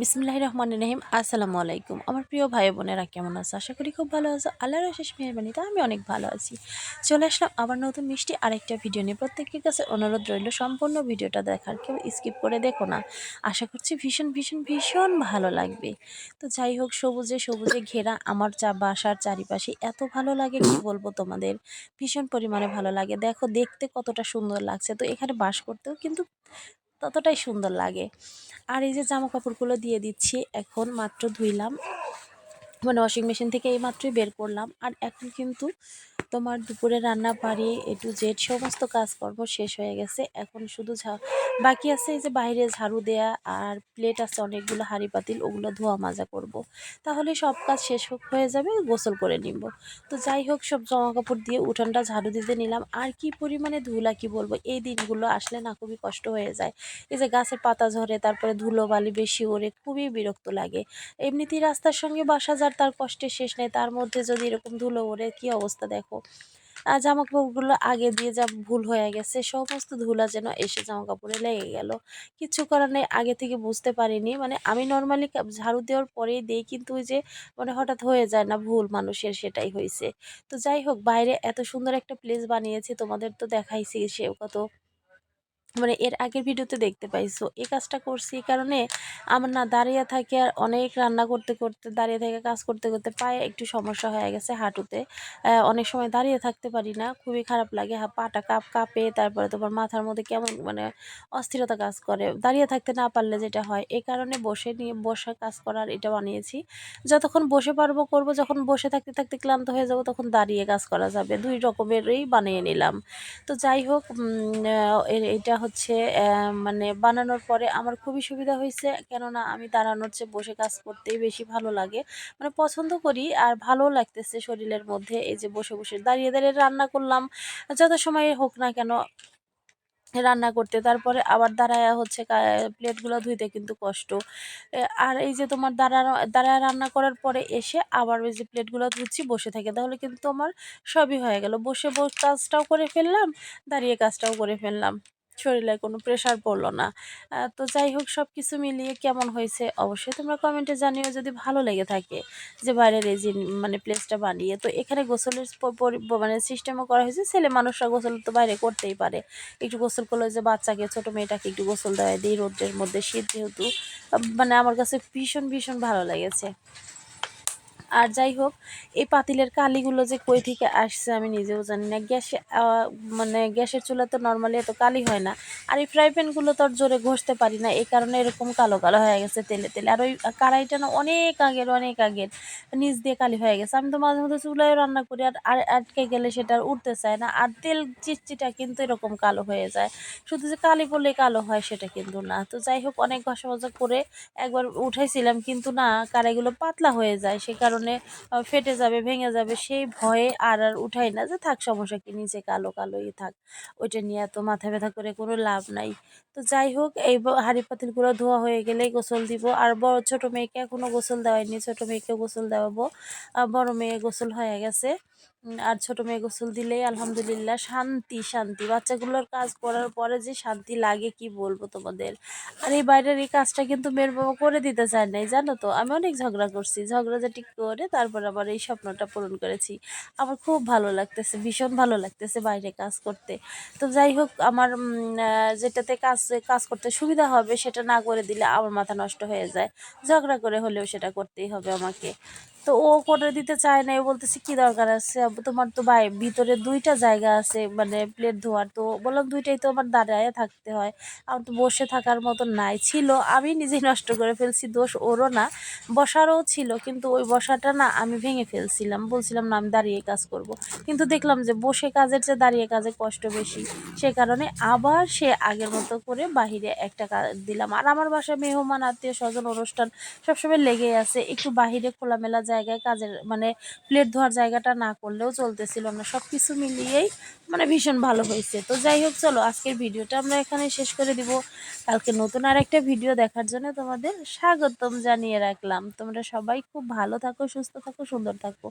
বিসমিল্লাহ রহমান রহিম আসসালামু আলাইকুম আমার প্রিয় ভাই বোনেরা, কেমন আছে? আশা করি খুব ভালো আছো। আল্লাহর শেষ মেহরবানিতে আমি অনেক ভালো আছি। চলে আসলাম আবার নতুন মিষ্টি আরেকটা ভিডিও নিয়ে। প্রত্যেকের কাছে অনুরোধ রইল, সম্পূর্ণ ভিডিওটা দেখার কেউ স্কিপ করে দেখো না। আশা করছি ভীষণ ভীষণ ভীষণ ভালো লাগবে। তো যাই হোক, সবুজে সবুজে ঘেরা আমার চা বাসার চারিপাশে এত ভালো লাগে কি বলব তোমাদের? ভীষণ পরিমাণে ভালো লাগে। দেখো, দেখতে কতটা সুন্দর লাগছে। তো এখানে বাস করতেও কিন্তু ততটাই সুন্দর লাগে। আর এই যে জামা কাপড়গুলো দিয়ে দিচ্ছি এখন মাত্র ধুইলাম। মানে ওয়াশিং মেশিন থেকে এই মাত্রই বের করলাম। আর এখন কিন্তু তোমার দুপুরে রান্না বাড়ি এ টু জেড সমস্ত কাজকর্ম শেষ হয়ে গেছে। এখন শুধু ঝা বাকি আছে এই যে বাইরে ঝাড়ু দেয়া আর প্লেট আছে অনেকগুলো হাঁড়ি পাতিল, ওগুলো ধোয়া মাজা করব। তাহলে সব কাজ শেষ হয়ে যাবে, গোসল করে নিব। তো যাই হোক, সব জামা কাপড় দিয়ে উঠানটা ঝাড়ু দিতে নিলাম। আর কি পরিমাণে ধুলা কি বলব, এই দিনগুলো আসলে না খুবই কষ্ট হয়ে যায়। এই যে গাছের পাতা ঝরে, তারপরে ধুলো বালি বেশি ওরে খুবই বিরক্ত লাগে। এমনিতেই রাস্তার সঙ্গে বাসা যার তার কষ্টের শেষ নেই, তার মধ্যে যদি এরকম ধুলো ওরে কি অবস্থা দেখো। আর জামা কাপড়গুলো আগে দিয়ে যা ভুল হয়ে গেছে, সমস্ত ধুলা যেন এসে জামা কাপড়ে লেগে গেল। কিছু করার নেই, আগে থেকে বুঝতে পারিনি। মানে আমি নর্মালি ঝাড়ু দেওয়ার পরেই দিই, কিন্তু ওই যে মানে হঠাৎ হয়ে যায় না, ভুল মানুষের সেটাই হয়েছে। তো যাই হোক, বাইরে এত সুন্দর একটা প্লেস বানিয়েছি, তোমাদের তো দেখাইছি সে কত। মানে এর আগের ভিডিওতে দেখতে পাইছো এই কাজটা করছি এই কারণে আমার না দাঁড়িয়ে থাকে আর অনেক রান্না করতে করতে, দাঁড়িয়ে থেকে কাজ করতে করতে পায়ে একটু সমস্যা হয়ে গেছে হাঁটুতে। অনেক সময় দাঁড়িয়ে থাকতে পারি না, খুবই খারাপ লাগে। পাটা কাপ, কাঁপে, তারপরে তোমার মাথার মধ্যে কেমন মানে অস্থিরতা কাজ করে। দাঁড়িয়ে থাকতে না পারলে যেটা হয়, এই কারণে বসে নিয়ে, বসে কাজ করার এটা বানিয়েছি। যতক্ষণ বসে পারব, করব, যখন বসে থাকতে থাকতে ক্লান্ত হয়ে যাব, তখন দাঁড়িয়ে কাজ করা যাবে। দুই রকমেরই বানিয়ে নিলাম। তো যাই হোক এটা হচ্ছে মানে বানানোর পরে আমার খুবই সুবিধা হয়েছে। কেননা আমি দাঁড়ানোর চেয়ে বসে কাজ করতেই বেশি ভালো লাগে। মানে পছন্দ করি আর ভালো লাগতেছে শরীরের মধ্যে। এই যে বসে বসে দাঁড়িয়ে দাঁড়িয়ে রান্না করলাম, যত সময় হোক না কেন রান্না করতে। তারপরে আবার দাঁড়ায় হচ্ছে প্লেটগুলো ধুইতে কিন্তু কষ্ট। আর এই যে তোমার দাঁড়ানো, দাঁড়ায় রান্না করার পরে এসে আবার ওই যে প্লেটগুলো ধুচ্ছি, বসে থাকে। তাহলে কিন্তু তোমার সবই হয়ে গেল। বসে বসে কাজটাও করে ফেললাম, দাঁড়িয়ে কাজটাও করে ফেললাম। শরীরে কোনো প্রেশার পড়ল না। তো যাই হোক সব কিছু মিলিয়ে কেমন হয়েছে? অবশ্যই তোমরা কমেন্টে জানিও যদি ভালো লেগে থাকে যে বাইরের এই মানে প্লেসটা বানিয়ে। তো এখানে গোসলের মানে সিস্টেমও করা হয়েছে, ছেলে মানুষরা গোসল তো বাইরে করতেই পারে। একটু গোসল করলে যে বাচ্চাকে, ছোটো মেয়েটাকে একটু গোসল দেওয়া দিই রোদ্রের মধ্যে শীত যেহেতু। মানে আমার কাছে ভীষণ ভীষণ ভালো লেগেছে। আর যাই হোক, এই পাতিলের কালিগুলো যে কই থেকে আসছে আমি নিজেও জানি না। গ্যাসে মানে গ্যাসের চুলা তো নর্মালি এত কালি হয় না। আর এই ফ্রাই প্যানগুলো তো জোরে ঘষতে পারি না, এই কারণে এরকম কালো কালো হয়ে গেছে তেলে তেলে। আর ওই কড়াইটা না অনেক আগের অনেক আগের, নিচ দিয়ে কালি হয়ে গেছে। আমি তো মাঝে মধ্যে চুলায় রান্না করি আর আর আটকে গেলে সেটা আর উঠতে চায় না। আর তেল চিচিটা কিন্তু এরকম কালো হয়ে যায়। শুধু যে কালি পড়লে কালো হয় সেটা কিন্তু না। তো যাই হোক, অনেক ঘষা মজা করে একবার উঠাইছিলাম, কিন্তু না, কড়াইগুলো পাতলা হয়ে যায়। সে কারণে কারণে ফেটে যাবে, ভেঙে যাবে, সেই ভয়ে আর আর উঠাই না যে থাক সমস্যা কি নিচে কালো কালোই থাক। ওইটা নিয়ে এত মাথা ব্যথা করে কোনো লাভ নাই। তো যাই হোক, এই হাঁড়ি পাতিলগুলো ধোয়া হয়ে গেলেই গোসল দিব। আর বড় ছোট মেয়েকে এখনও গোসল দেওয়ায়নি ছোট মেয়েকে গোসল দেওয়াবো। আর বড় মেয়ে গোসল হয়ে গেছে। আর ছোট মেয়ে গোসল দিলেই আলহামদুলিল্লাহ শান্তি শান্তি। বাচ্চাগুলোর কাজ করার পরে যে শান্তি লাগে, কি বলব তোমাদের? আর এই বাইরের এই কাজটা কিন্তু মেয়ের বাবা করে দিতে চায় নাই, জানো তো? আমি অনেক ঝগড়া করছি ঝগড়াঝাটি করে তারপর আবার এই স্বপ্নটা পূরণ করেছি। আমার খুব ভালো লাগতেছে, ভীষণ ভালো লাগতেছে বাইরে কাজ করতে। তো যাই হোক, আমার যেটাতে কাজ কাজ করতে সুবিধা হবে সেটা না করে দিলে আমার মাথা নষ্ট হয়ে যায়। ঝগড়া করে হলেও সেটা করতেই হবে আমাকে। তো ও করে দিতে চায় না, ও বলতেছে, কি দরকার আছে? তোমার তো ভাই, ভিতরে দুইটা জায়গা আছে মানে প্লেট ধোয়ার। তো বললাম, দুইটাই তো আমার দাঁড়ায় থাকতে হয়, আমার তো বসে থাকার মতো নাই। ছিল, আমি নিজেই নষ্ট করে ফেলছি, দোষ ওরও না, বসারও ছিল, কিন্তু ওই বসাটা না আমি ভেঙে ফেলছিলাম। বলছিলাম, না, আমি দাঁড়িয়ে কাজ করব। কিন্তু দেখলাম যে বসে কাজের চেয়ে দাঁড়িয়ে কাজে কষ্ট বেশি, সে কারণে আবার সে আগের মতো করে বাহিরে একটা কাজ দিলাম। আর আমার বাসায় মেহমান, আত্মীয় স্বজন, অনুষ্ঠান সবসময় লেগে আছে, একটু বাহিরে খোলামেলা জায়গায় কাজের মানে প্লেট ধোয়ার জায়গাটা না করলেও চলতেছিল। না সব কিছু মিলিয়েই মানে ভীষণ ভালো হয়েছে। তো যাই হোক, চলো আজকের ভিডিওটা আমরা এখানে শেষ করে দিব। কালকে নতুন আর একটা ভিডিও দেখার জন্য তোমাদের স্বাগতম জানিয়ে রাখলাম। তোমরা সবাই খুব ভালো থাকো, সুস্থ থাকো, সুন্দর থাকো।